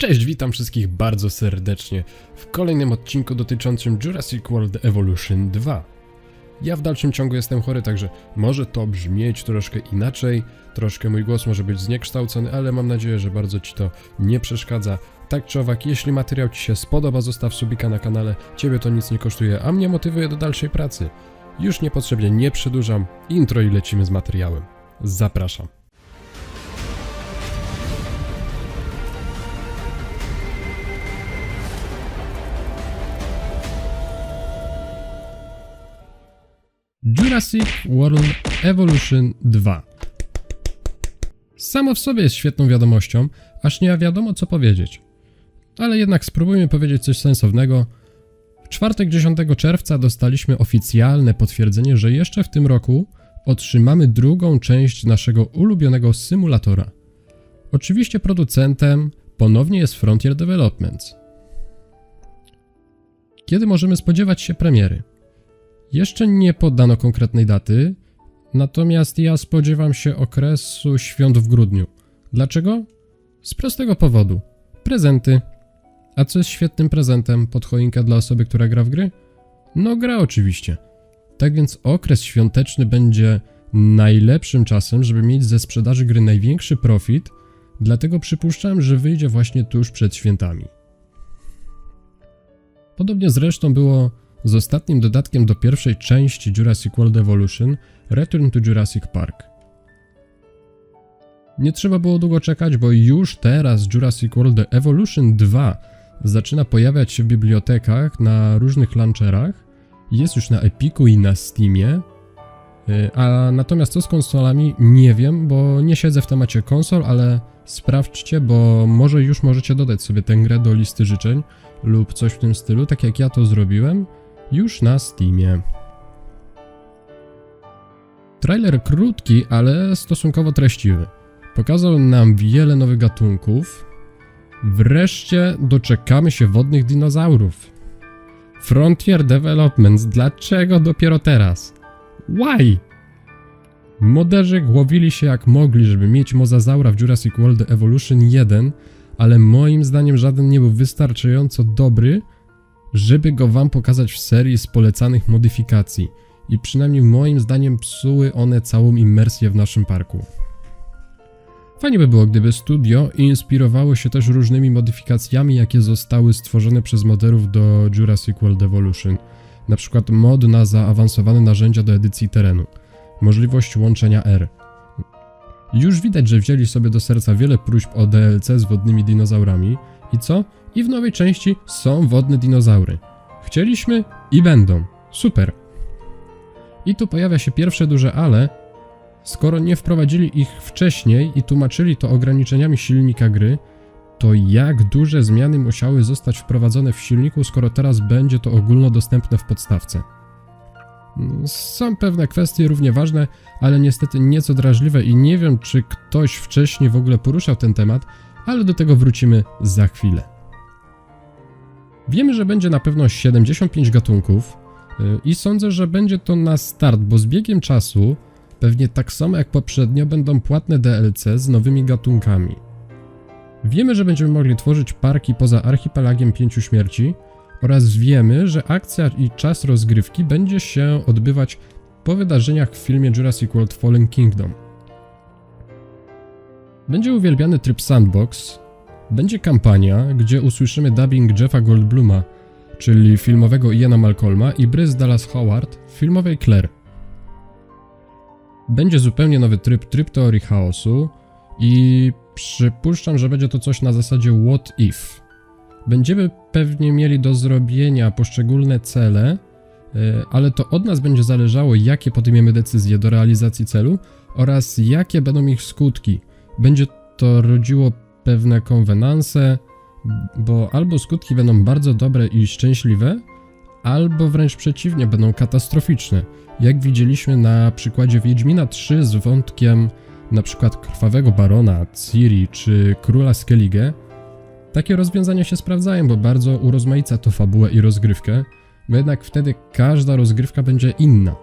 Cześć, witam wszystkich bardzo serdecznie w kolejnym odcinku dotyczącym Jurassic World Evolution 2. Ja w dalszym ciągu jestem chory, także może to brzmieć troszkę inaczej, troszkę mój głos może być zniekształcony, ale mam nadzieję, że bardzo Ci to nie przeszkadza. Tak czy owak, jeśli materiał Ci się spodoba, zostaw subika na kanale, Ciebie to nic nie kosztuje, a mnie motywuje do dalszej pracy. Już niepotrzebnie nie przedłużam, intro i lecimy z materiałem. Zapraszam. Jurassic World Evolution 2. Samo w sobie jest świetną wiadomością, aż nie wiadomo co powiedzieć. Ale jednak spróbujmy powiedzieć coś sensownego. W czwartek 10 czerwca dostaliśmy oficjalne potwierdzenie, że jeszcze w tym roku otrzymamy drugą część naszego ulubionego symulatora. Oczywiście producentem ponownie jest Frontier Developments. Kiedy możemy spodziewać się premiery? Jeszcze nie podano konkretnej daty, natomiast ja spodziewam się okresu świąt w grudniu. Dlaczego? Z prostego powodu. Prezenty. A co jest świetnym prezentem pod choinkę dla osoby, która gra w gry? No gra oczywiście. Tak więc okres świąteczny będzie najlepszym czasem, żeby mieć ze sprzedaży gry największy profit, dlatego przypuszczam, że wyjdzie właśnie tuż przed świętami. Podobnie zresztą było z ostatnim dodatkiem do pierwszej części Jurassic World Evolution Return to Jurassic Park. Nie trzeba było długo czekać, bo już teraz Jurassic World Evolution 2 zaczyna pojawiać się w bibliotekach na różnych launcherach. Jest już na Epiku i na Steamie. Yy, A natomiast co z konsolami? Nie wiem, bo nie siedzę w temacie konsol, ale sprawdźcie, bo może już możecie dodać sobie tę grę do listy życzeń lub coś w tym stylu, tak jak ja to zrobiłem już na Steamie. Trailer krótki, ale stosunkowo treściwy. Pokazał nam wiele nowych gatunków. Wreszcie doczekamy się wodnych dinozaurów. Frontier Developments, dlaczego dopiero teraz? Why? Moderzy głowili się jak mogli, żeby mieć mozazaura w Jurassic World Evolution 1, ale moim zdaniem żaden nie był wystarczająco dobry, żeby go wam pokazać w serii z polecanych modyfikacji. I przynajmniej moim zdaniem psuły one całą imersję w naszym parku. Fajnie by było, gdyby studio inspirowało się też różnymi modyfikacjami, jakie zostały stworzone przez moderów do Jurassic World Evolution. Na przykład mod na zaawansowane narzędzia do edycji terenu, możliwość łączenia R. Już widać, że wzięli sobie do serca wiele próśb o DLC z wodnymi dinozaurami. I co? I w nowej części są wodne dinozaury. Chcieliśmy i będą. Super. I tu pojawia się pierwsze duże ale. Skoro nie wprowadzili ich wcześniej i tłumaczyli to ograniczeniami silnika gry, to jak duże zmiany musiały zostać wprowadzone w silniku, skoro teraz będzie to ogólnodostępne w podstawce? Są pewne kwestie równie ważne, ale niestety nieco drażliwe i nie wiem, czy ktoś wcześniej w ogóle poruszał ten temat, ale do tego wrócimy za chwilę. Wiemy, że będzie na pewno 75 gatunków yy, i sądzę, że będzie to na start, bo z biegiem czasu, pewnie tak samo jak poprzednio, będą płatne DLC z nowymi gatunkami. Wiemy, że będziemy mogli tworzyć parki poza archipelagiem Pięciu Śmierci oraz wiemy, że akcja i czas rozgrywki będzie się odbywać po wydarzeniach w filmie Jurassic World Fallen Kingdom. Będzie uwielbiany tryb sandbox, będzie kampania, gdzie usłyszymy dubbing Jeffa Goldbluma, czyli filmowego Iana Malcolma i Bryce Dallas Howard, filmowej Claire. Będzie zupełnie nowy tryb, tryb teorii chaosu i przypuszczam, że będzie to coś na zasadzie what if. Będziemy pewnie mieli do zrobienia poszczególne cele, yy, ale to od nas będzie zależało, jakie podejmiemy decyzje do realizacji celu oraz jakie będą ich skutki. Będzie to rodziło pewne konwenanse, bo albo skutki będą bardzo dobre i szczęśliwe, albo wręcz przeciwnie, będą katastroficzne. Jak widzieliśmy na przykładzie Wiedźmina 3 z wątkiem przykład Krwawego Barona, Ciri czy Króla Skellige, takie rozwiązania się sprawdzają, bo bardzo urozmaica to fabułę i rozgrywkę, bo jednak wtedy każda rozgrywka będzie inna.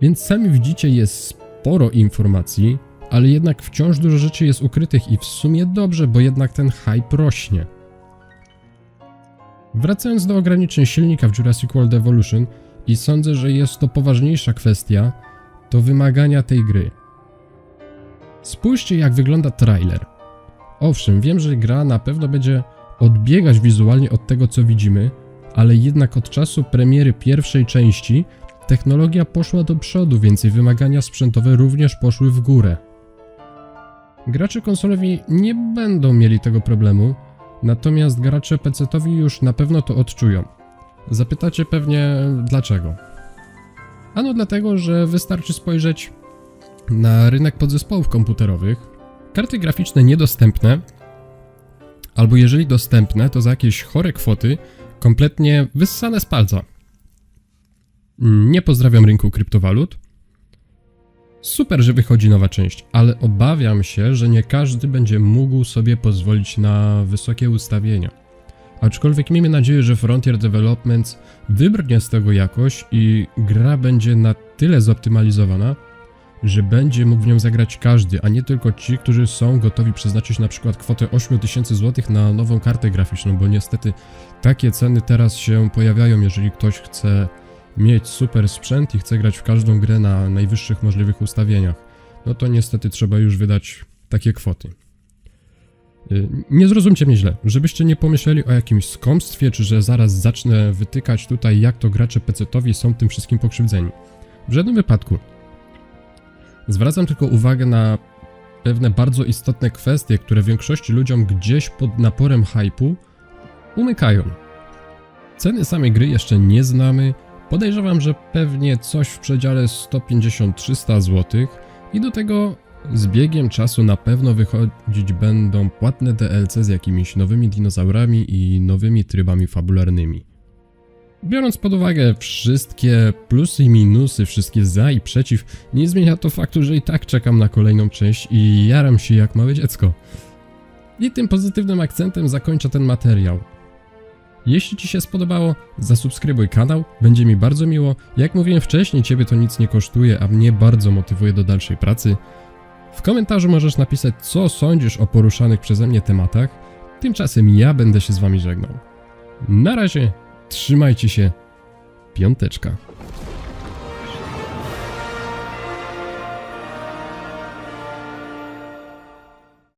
Więc sami widzicie, jest sporo informacji, ale jednak wciąż dużo rzeczy jest ukrytych i w sumie dobrze, bo jednak ten hype rośnie. Wracając do ograniczeń silnika w Jurassic World Evolution i sądzę, że jest to poważniejsza kwestia, to wymagania tej gry. Spójrzcie jak wygląda trailer. Owszem, wiem, że gra na pewno będzie odbiegać wizualnie od tego co widzimy, ale jednak od czasu premiery pierwszej części technologia poszła do przodu, więc i wymagania sprzętowe również poszły w górę. Gracze konsolowi nie będą mieli tego problemu, natomiast gracze PC-towi już na pewno to odczują. Zapytacie pewnie dlaczego. Ano dlatego, że wystarczy spojrzeć na rynek podzespołów komputerowych. Karty graficzne niedostępne, albo jeżeli dostępne, to za jakieś chore kwoty, kompletnie wyssane z palca. Nie pozdrawiam rynku kryptowalut. Super, że wychodzi nowa część, ale obawiam się, że nie każdy będzie mógł sobie pozwolić na wysokie ustawienia. Aczkolwiek miejmy nadzieję, że Frontier Developments wybrnie z tego jakoś i gra będzie na tyle zoptymalizowana, że będzie mógł w nią zagrać każdy, a nie tylko ci, którzy są gotowi przeznaczyć na przykład kwotę 8000 zł na nową kartę graficzną, bo niestety takie ceny teraz się pojawiają, jeżeli ktoś chce mieć super sprzęt i chce grać w każdą grę na najwyższych możliwych ustawieniach, no to niestety trzeba już wydać takie kwoty. Y, Nie zrozumcie mnie źle, żebyście nie pomyśleli o jakimś skąpstwie, czy że zaraz zacznę wytykać tutaj, jak to gracze PC-towi są tym wszystkim pokrzywdzeni. W żadnym wypadku. Zwracam tylko uwagę na pewne bardzo istotne kwestie, które większości ludziom gdzieś pod naporem hypu umykają. Ceny samej gry jeszcze nie znamy. Podejrzewam, że pewnie coś w przedziale 150-300 zł i do tego z biegiem czasu na pewno wychodzić będą płatne DLC z jakimiś nowymi dinozaurami i nowymi trybami fabularnymi. Biorąc pod uwagę wszystkie plusy i minusy, wszystkie za i przeciw, nie zmienia to faktu, że i tak czekam na kolejną część i jaram się jak małe dziecko. I tym pozytywnym akcentem zakończę ten materiał. Jeśli Ci się spodobało, zasubskrybuj kanał, będzie mi bardzo miło. Jak mówiłem wcześniej, Ciebie to nic nie kosztuje, a mnie bardzo motywuje do dalszej pracy. W komentarzu możesz napisać, co sądzisz o poruszanych przeze mnie tematach. Tymczasem ja będę się z Wami żegnał. Na razie, trzymajcie się. Piąteczka.